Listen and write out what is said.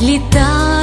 Відліта.